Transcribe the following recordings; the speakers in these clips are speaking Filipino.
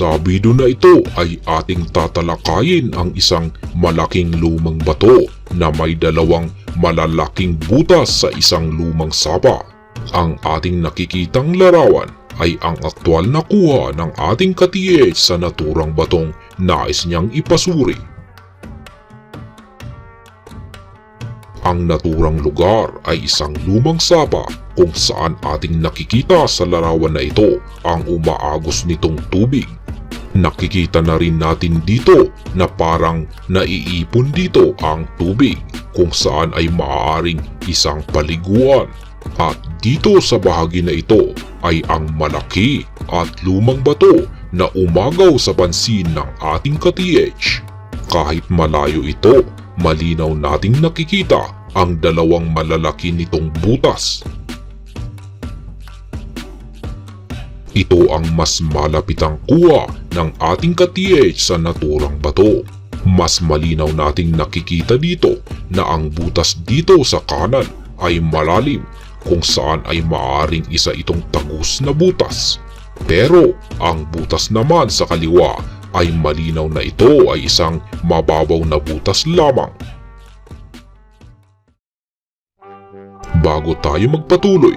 Sa video na ito ay ating tatalakayin ang isang malaking lumang bato na may dalawang malalaking butas sa isang lumang sapa. Ang ating nakikitang larawan ay ang aktwal na kuha ng ating ka-TH sa naturang batong nais niyang ipasuri. Ang naturang lugar ay isang lumang sapa kung saan ating nakikita sa larawan na ito ang umaagos nitong tubig. Nakikita na rin natin dito na parang naiipon dito ang tubig kung saan ay maaaring isang paliguan. At dito sa bahagi na ito ay ang malaki at lumang bato na umagaw sa pansin ng ating ka-TH. Kahit malayo ito, malinaw nating nakikita ang dalawang malalaki nitong butas. Ito ang mas malapitang kuha ng ating ka-TH sa naturang bato. Mas malinaw nating nakikita dito na ang butas dito sa kanan ay malalim kung saan ay maaring isa itong tagus na butas. Pero ang butas naman sa kaliwa ay malinaw na ito ay isang mababaw na butas lamang. Bago tayo magpatuloy,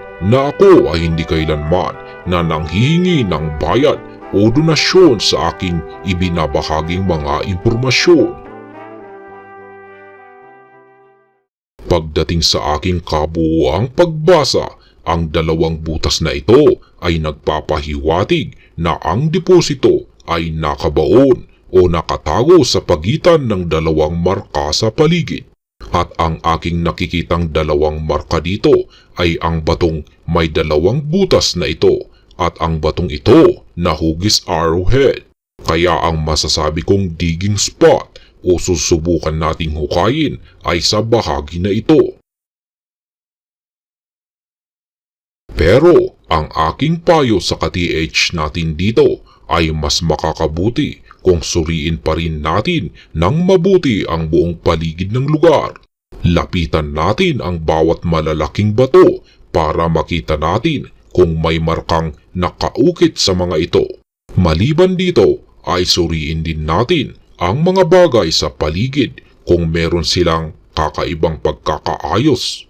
na ako ay hindi kailanman na nanghihingi ng bayad o donasyon sa aking ibinabahaging mga impormasyon. Pagdating sa aking kabuuang pagbasa, ang dalawang butas na ito ay nagpapahiwatig na ang deposito ay nakabaon o nakatago sa pagitan ng dalawang marka sa paligid. At ang aking nakikitang dalawang marka dito ay ang batong may dalawang butas na ito at ang batong ito na hugis arrowhead. Kaya ang masasabi kong digging spot o susubukan nating hukayin ay sa bahagi na ito. Pero ang aking payo sa ka-TH natin dito ay mas makakabuti kung suriin pa rin natin ng mabuti ang buong paligid ng lugar. Lapitan natin ang bawat malalaking bato para makita natin kung may markang nakaukit sa mga ito. Maliban dito ay suriin din natin ang mga bagay sa paligid kung meron silang kakaibang pagkakaayos.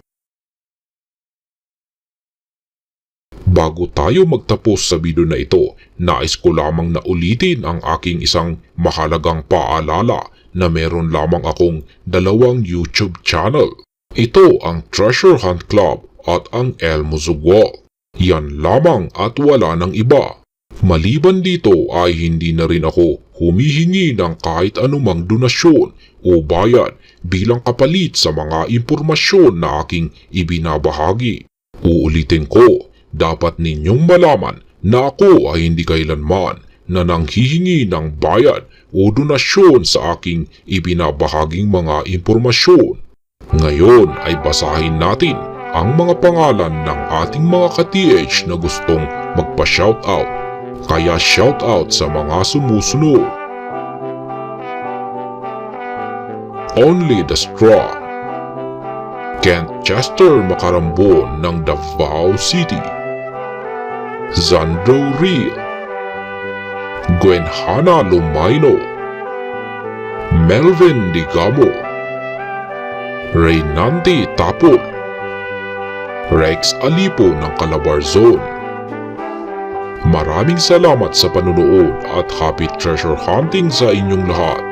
Bago tayo magtapos sa video na ito, nais ko lamang na ulitin ang aking isang mahalagang paalala na meron lamang akong dalawang YouTube channel. Ito ang Treasure Hunt Club at ang Elmo Zugwal. Yan lamang at wala ng iba. Maliban dito ay hindi na rin ako humihingi ng kahit anumang donasyon o bayad bilang kapalit sa mga impormasyon na aking ibinabahagi. Uulitin ko, dapat ninyong malaman na ako ay hindi kailanman na nanghihingi ng bayad o donasyon sa aking ibinabahaging mga impormasyon. Ngayon ay basahin natin ang mga pangalan ng ating mga ka-TH na gustong magpa-shoutout. Kaya shoutout sa mga sumusunod. Only the Straw Kent Chester Macarambon ng Davao City Zandro Real Gwen Hana Lumaino Melvin Digamo. Reynanti Tapol. Rex Alipo ng Calabar Zone. Maraming salamat sa panunood at happy treasure hunting sa inyong lahat.